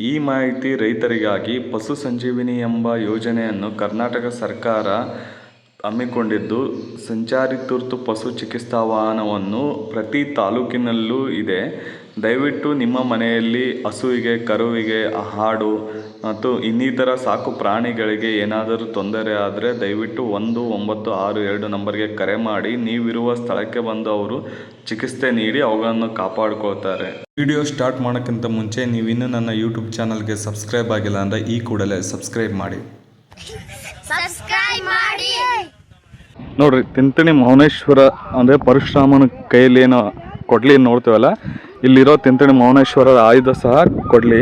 ಈ ಮಾಹಿತಿ ರೈತರಿಗಾಗಿ ಪಶು ಸಂಜೀವಿನಿ ಎಂಬ ಯೋಜನೆಯನ್ನು ಕರ್ನಾಟಕ ಸರ್ಕಾರ ಹಮ್ಮಿಕೊಂಡಿದ್ದು, ಸಂಚಾರಿ ತುರ್ತು ಪಶು ಚಿಕಿತ್ಸಾ ವಾಹನವನ್ನು ಪ್ರತಿ ತಾಲೂಕಿನಲ್ಲೂ ಇದೆ. ದಯವಿಟ್ಟು ನಿಮ್ಮ ಮನೆಯಲ್ಲಿ ಹಸುವಿಗೆ ಕರುವಿಗೆ ಹಾಡು ಮತ್ತು ಇನ್ನಿತರ ಸಾಕು ಪ್ರಾಣಿಗಳಿಗೆ ಏನಾದರೂ ತೊಂದರೆ ಆದರೆ ದಯವಿಟ್ಟು ಒಂದು ಒಂಬತ್ತು ಆರು ಎರಡು ನಂಬರ್ಗೆ ಕರೆ ಮಾಡಿ. ನೀವಿರುವ ಸ್ಥಳಕ್ಕೆ ಬಂದು ಅವರು ಚಿಕಿತ್ಸೆ ನೀಡಿ ಅವುಗಳನ್ನು ಕಾಪಾಡ್ಕೊಳ್ತಾರೆ. ವಿಡಿಯೋ ಸ್ಟಾರ್ಟ್ ಮಾಡೋಕ್ಕಿಂತ ಮುಂಚೆ ನೀವಿನ್ನೂ ನನ್ನ ಯೂಟ್ಯೂಬ್ ಚಾನಲ್ಗೆ ಸಬ್ಸ್ಕ್ರೈಬ್ ಆಗಿಲ್ಲ ಅಂದರೆ ಈ ಕೂಡಲೇ ಸಬ್ಸ್ಕ್ರೈಬ್ ಮಾಡಿ. ಸಬ್ಸ್ಕ್ರೈಬ್ ಮಾಡಿ. ನೋಡ್ರಿ ತಿಂತಣಿ ಮೌನೇಶ್ವರ ಅಂದರೆ ಪರಶುರಾಮನ ಕೈಯಲ್ಲಿ ಏನೋ ಕೊಡ್ಲಿ ನೋಡ್ತೀವಲ್ಲ? ಇಲ್ಲಿರೋ ತಿಂತಣಿ ಮೌನೇಶ್ವರರ ಆಯುಧ ಸಹ ಕೊಡ್ಲಿ.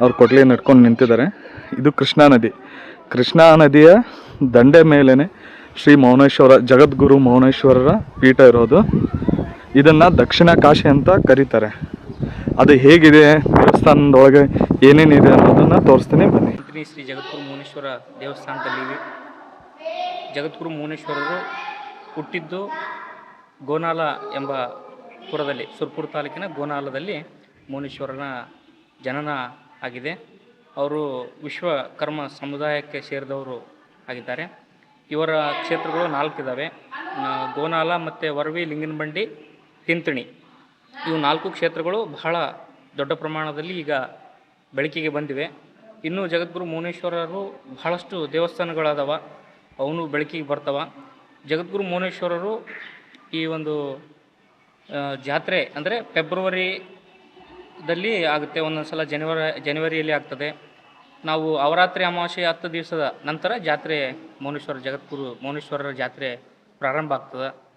ಅವ್ರು ಕೊಡ್ಲಿ ನಡ್ಕೊಂಡು ನಿಂತಿದ್ದಾರೆ. ಇದು ಕೃಷ್ಣಾ ನದಿ. ಕೃಷ್ಣಾ ನದಿಯ ದಂಡೆ ಮೇಲೇ ಶ್ರೀ ಮೌನೇಶ್ವರ, ಜಗದ್ಗುರು ಮೌನೇಶ್ವರರ ಪೀಠ ಇರೋದು. ಇದನ್ನು ದಕ್ಷಿಣ ಕಾಶಿ ಅಂತ ಕರೀತಾರೆ. ಅದು ಹೇಗಿದೆ, ದೇವಸ್ಥಾನದೊಳಗೆ ಏನೇನಿದೆ ಅನ್ನೋದನ್ನು ತೋರಿಸ್ತೀನಿ, ಬನ್ನಿ. ಶ್ರೀ ಜಗದ್ಗುರು ಮೌನೇಶ್ವರ ದೇವಸ್ಥಾನದಲ್ಲಿ ಜಗದ್ಗುರು ಮೌನೇಶ್ವರರು ಹುಟ್ಟಿದ್ದು ಗೋನಾಲ ಎಂಬ ಪುರದಲ್ಲಿ, ಸುರ್ಪುರ ತಾಲೂಕಿನ ಗೋನಾಲದಲ್ಲಿ ಮುನೀಶ್ವರನ ಜನನ ಆಗಿದೆ. ಅವರು ವಿಶ್ವಕರ್ಮ ಸಮುದಾಯಕ್ಕೆ ಸೇರಿದವರು ಆಗಿದ್ದಾರೆ. ಇವರ ಕ್ಷೇತ್ರಗಳು ನಾಲ್ಕು ಇದ್ದಾವೆ ಗೋನಾಲ ಮತ್ತು ವರವಿ, ಲಿಂಗನಬಂಡಿ, ತಿಂತಣಿ. ಇವು ನಾಲ್ಕು ಕ್ಷೇತ್ರಗಳು ಬಹಳ ದೊಡ್ಡ ಪ್ರಮಾಣದಲ್ಲಿ ಈಗ ಬೆಳಕಿಗೆ ಬಂದಿವೆ. ಇನ್ನು ಜಗದ್ಗುರು ಮೌನೇಶ್ವರರು ಬಹಳಷ್ಟು ದೇವಸ್ಥಾನಗಳಾದವ. ಅವನು ಬೆಳಕಿಗೆ ಬರ್ತವ. ಜಗದ್ಗುರು ಮೌನೇಶ್ವರರು ಈ ಒಂದು ಜಾತ್ರೆ ಅಂದರೆ ಫೆಬ್ರವರಿದಲ್ಲಿ ಆಗುತ್ತೆ ಒಂದೊಂದು ಸಲ ಜನವರಿ, ಜನವರಿಯಲ್ಲಿ ಆಗ್ತದೆ. ನಾವು ಅವರಾತ್ರಿ ಅಮಾವಾಸ್ಯೆ ಹತ್ತು ದಿವಸದ ನಂತರ ಜಾತ್ರೆ ಮೌನೇಶ್ವರ ಜಗದ್ಗುರು ಮೌನೇಶ್ವರರ ಜಾತ್ರೆ ಪ್ರಾರಂಭ ಆಗ್ತದೆ.